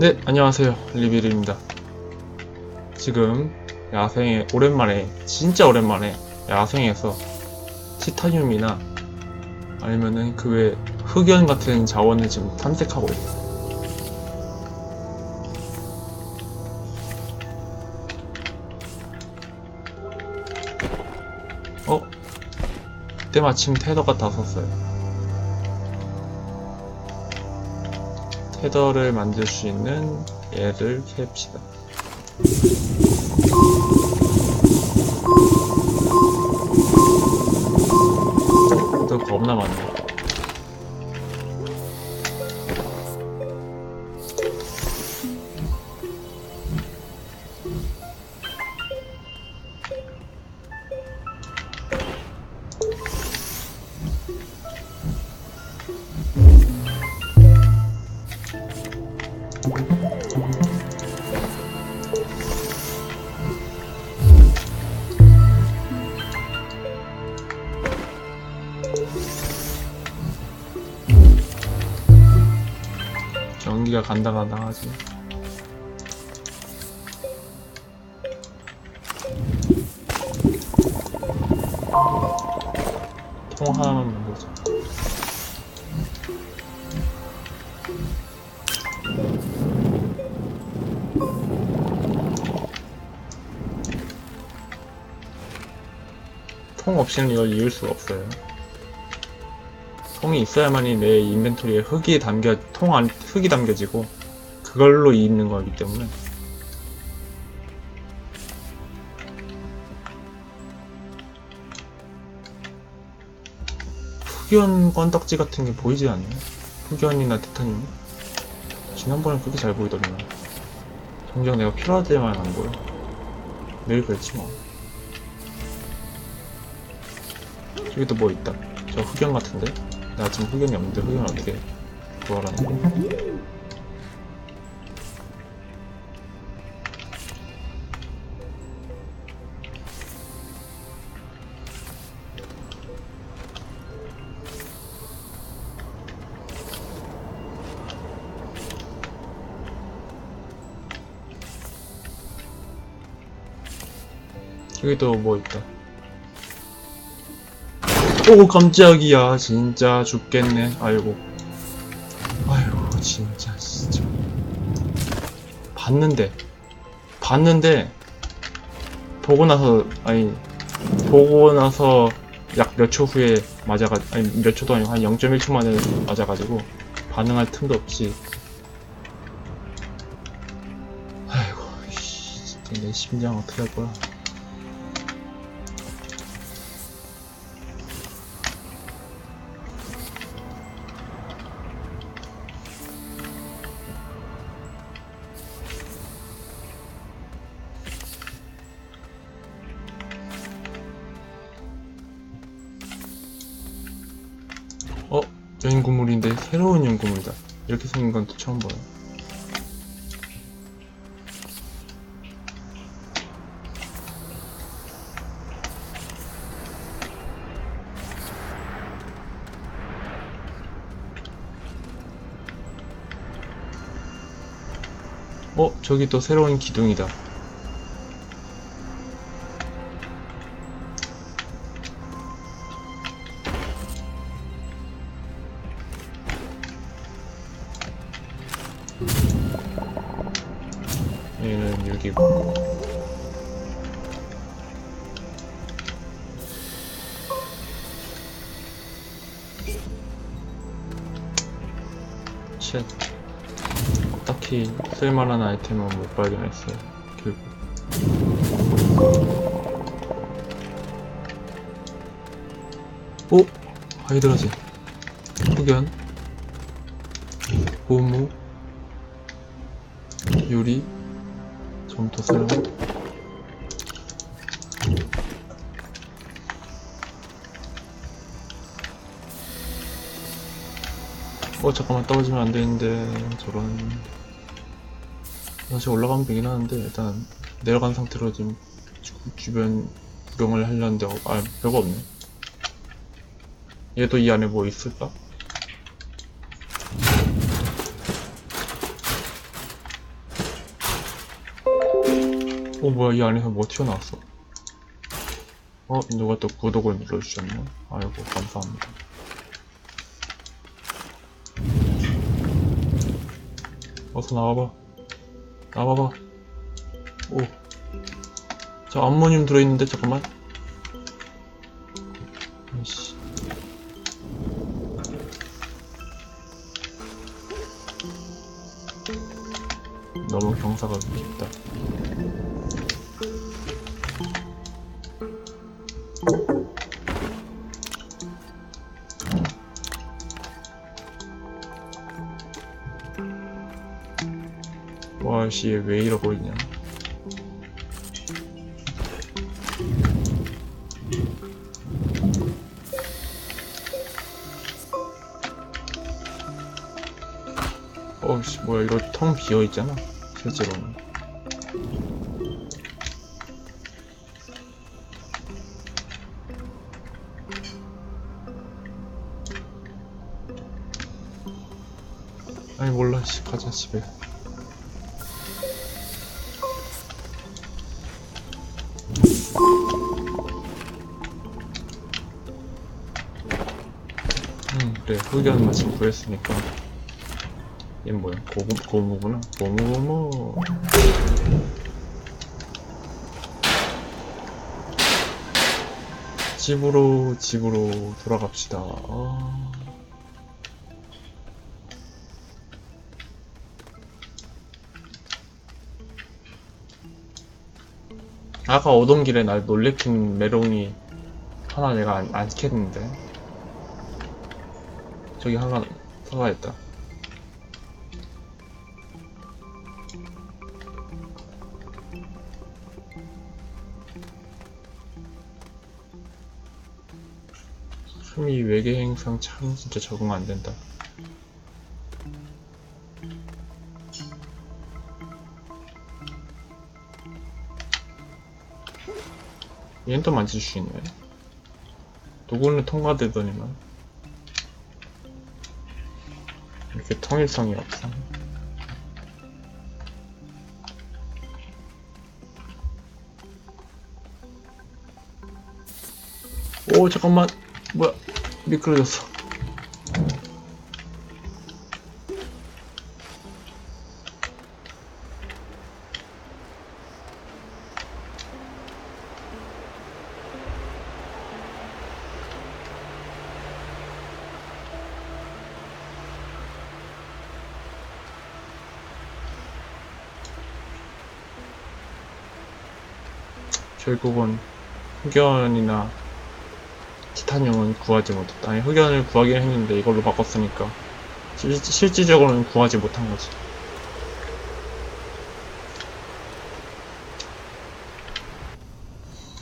네, 안녕하세요. 리비르입니다. 지금 야생에 오랜만에, 진짜 오랜만에 야생에서 티타늄이나 아니면은 그 외 흑연 같은 자원을 지금 탐색하고 있어요. 어? 때마침 테더가 다 섰어요. 테더를 만들 수 있는 얘를 캡시다. 또 겁나 많네. 전기가 간다 간다 하지. 통 하나만 만들자. 통 없이는 이걸 이을 수가 없어요. 통이 있어야만이 내 인벤토리에 흙이 담겨 통 안 흙이 담겨지고 그걸로 입는 거기 때문에. 흑연 건덕지 같은 게 보이지 않네. 흑연이나 티타늄? 지난번엔 그렇게 잘 보이더니만 정작 내가 필요할 때만 안 보여. 늘 그랬지 뭐. 또뭐 있다. 저 흑연 같은데 나 지금 흑연이 없는데 흑연 어떻게 구하라는 거야? 여기도 뭐 있다. 오 깜짝이야. 진짜 죽겠네. 아이고. 아이고 진짜 진짜. 봤는데. 봤는데 보고 나서 아니 보고 나서 약 몇 초 후에 맞아가 아니 몇 초도 아니고 한 0.1초 만에 맞아가지고 반응할 틈도 없이. 아이고 씨, 진짜 내 심장 어떻게 할 거야 연구물인데 새로운 연구물이다. 이렇게 생긴 건 또 처음 봐요. 어? 저기 또 새로운 기둥이다. 딱히 쓸만한 아이템은 못 발견했어요 결국. 오! 하이드라지 흑연. 고무. 유리. 점토 사용. 어 잠깐만 떨어지면 안 되는데 저런 다시 올라가면 되긴 하는데 일단 내려간 상태로 지금 주, 주변 구경을 하려는데 어, 아 별거 없네. 얘도 이 안에 뭐 있을까? 어 뭐야 이 안에서 뭐 튀어나왔어? 어 누가 또 구독을 눌러주셨네 아이고 감사합니다. 어서 나와봐. 나와봐. 오저 암모늄 들어있는데 잠깐만. 아이씨. 너무 경사가 깊다 얘왜 이러고 있냐? 어씨 뭐야 이거 텅 비어 있잖아 실제로는. 아니 몰라 씨 가자 집에 흑연 마침 구했으니까. 얘 뭐야? 고무 고무구나? 고무 고무. 집으로 집으로 돌아갑시다. 아... 아까 오던 길에 날 놀래킨 메롱이 하나 내가 안, 안 캤는데 저기 하나 살아있다 숨이 외계 행성 참 진짜 적응 안 된다. 얘는 또 만질 수 있네. 누구는 통과되더니만 통일성이 없어. 오 잠깐만. 뭐야? 미끄러졌어 결국은 흑연이나 티타늄은 구하지 못했다. 아니, 흑연을 구하긴 했는데 이걸로 바꿨으니까 실, 실질적으로는 구하지 못한 거지.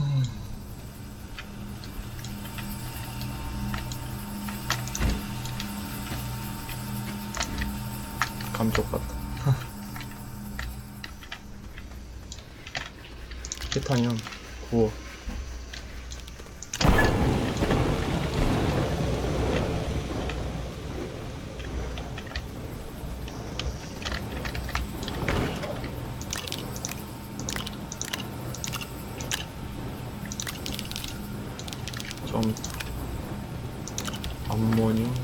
음. 감쪽 같다. 티타늄. 구워. 좀 암모늄.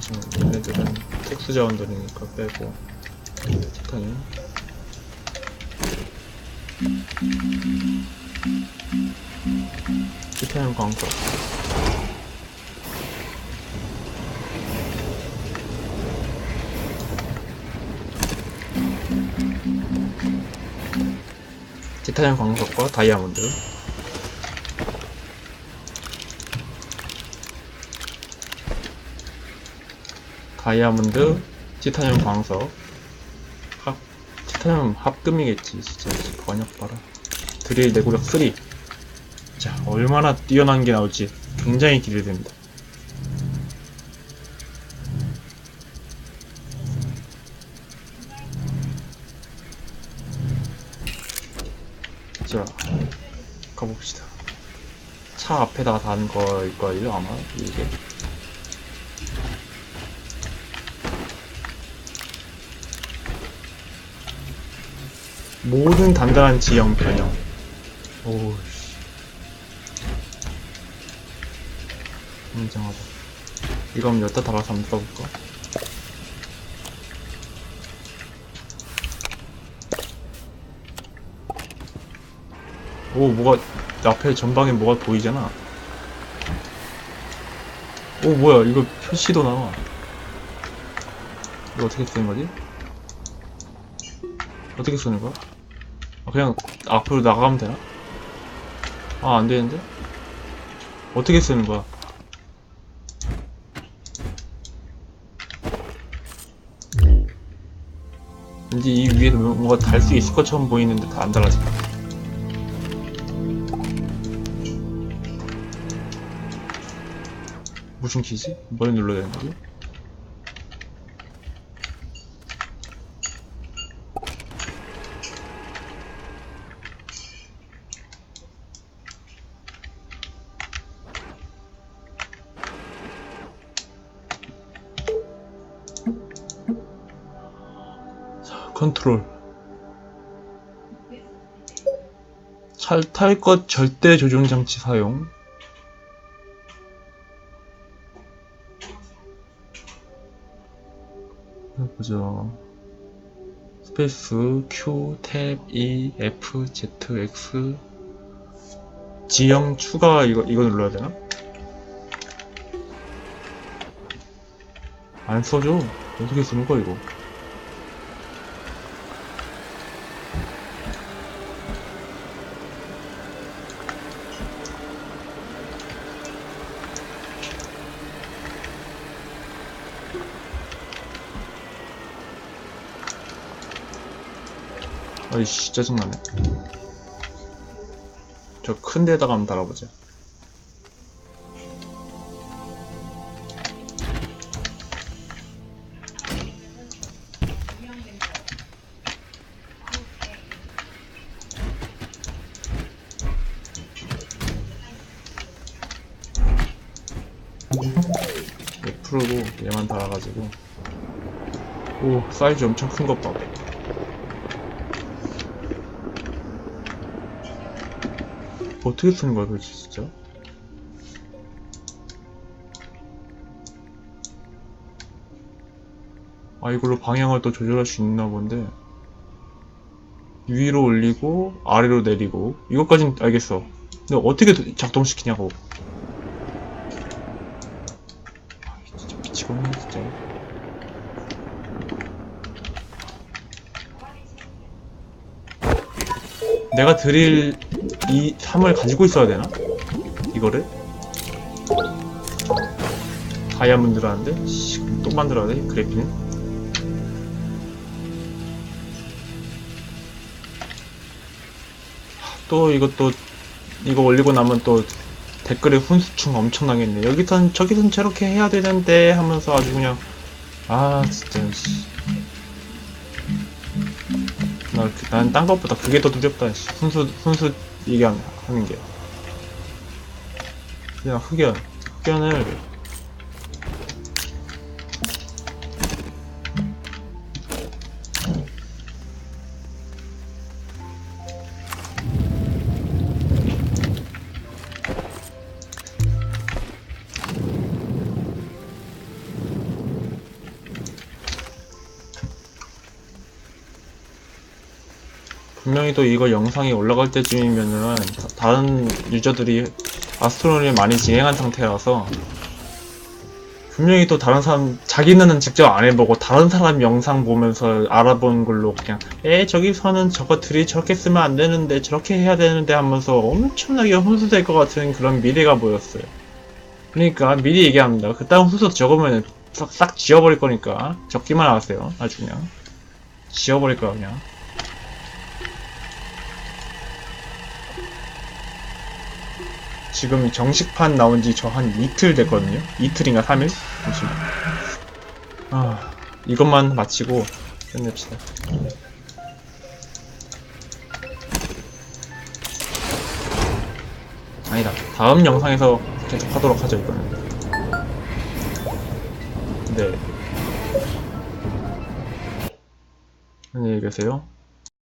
지금 얘네들은 특수 자원들이니까 빼고 티타늄 티타늄 광석 티타늄 광석과 다이아몬드. 다이아몬드, 티타늄 광석, 합, 티타늄 합금이겠지, 진짜. 번역 봐라. 드릴 내구력 3. 자, 얼마나 뛰어난 게 나올지 굉장히 기대됩니다. 자, 가봅시다. 차 앞에다 단 걸걸요, 아마, 이게. 모든 단단한 지형 변형. 오우씨. 인정하다. 이거 한번 여기다 달아서 한번 써볼까? 오, 뭐가, 앞에 전방에 뭐가 보이잖아. 오, 뭐야, 이거 표시도 나와. 이거 어떻게 쓰는 거지? 어떻게 쓰는 거야? 아, 그냥 앞으로 나가면 되나? 아, 안 되는데? 어떻게 쓰는 거야? 왠지 이 위에 뭔가 달 수 있을 것처럼 보이는데 다 안 달아져. 무슨 키지? 뭘 눌러야 되는 거지? 컨트롤. 탈것 절대 조종 장치 사용. 보죠. 스페이스 Q 탭 E F Z X. 지형 추가 이거 이거 눌러야 되나? 안 써줘. 어떻게 쓰는 거야 이거 아이씨 짜증나네. 저 큰 데다가 한번 달아보자. F로 얘만 달아가지고. 오 사이즈 엄청 큰 것 봐. 어떻게 쓰는 거야 도대체 진짜? 아 이걸로 방향을 또 조절할 수 있나 본데. 위로 올리고 아래로 내리고. 이것까진 알겠어. 근데 어떻게 도- 작동시키냐고. 아 진짜 미치겠네 진짜. 내가 드릴 이 삶을 가지고 있어야 되나? 이거를? 다이아몬드라는데? 씨, 그럼 또 만들어야 돼? 그래픽은? 또 이것도 이거 올리고 나면 또 댓글에 훈수충 엄청 나겠네 여기선 저기선 저렇게 해야 되는데 하면서 아주 그냥 아 진짜 씨. 나, 난딴 것보다 그게 더 두렵다. 씨. 훈수, 훈수 얘기하는 하는 게. 그냥 흑연. 흑연을. 또 이거 영상이 올라갈 때쯤이면은 다- 다른 유저들이 아스트로니를 많이 진행한 상태라서 분명히 또 다른 사람 자기는 직접 안 해보고 다른 사람 영상 보면서 알아본 걸로 그냥 에 저기서는 저것들이 저렇게 쓰면 안 되는데 저렇게 해야 되는데 하면서 엄청나게 혼수될 것 같은 그런 미래가 보였어요. 그러니까 미리 얘기합니다. 그딴 훈수 적으면 싹, 싹 지워버릴 거니까 적기만 하세요. 그냥 지워버릴 거야 그냥. 지금 정식판 나온 지 저 한 이틀 됐거든요. 이틀인가 3일? 잠시만. 아, 이것만 마치고 끝냅시다. 아니다. 다음 영상에서 계속 하도록 하죠, 이거는. 네. 안녕히 계세요.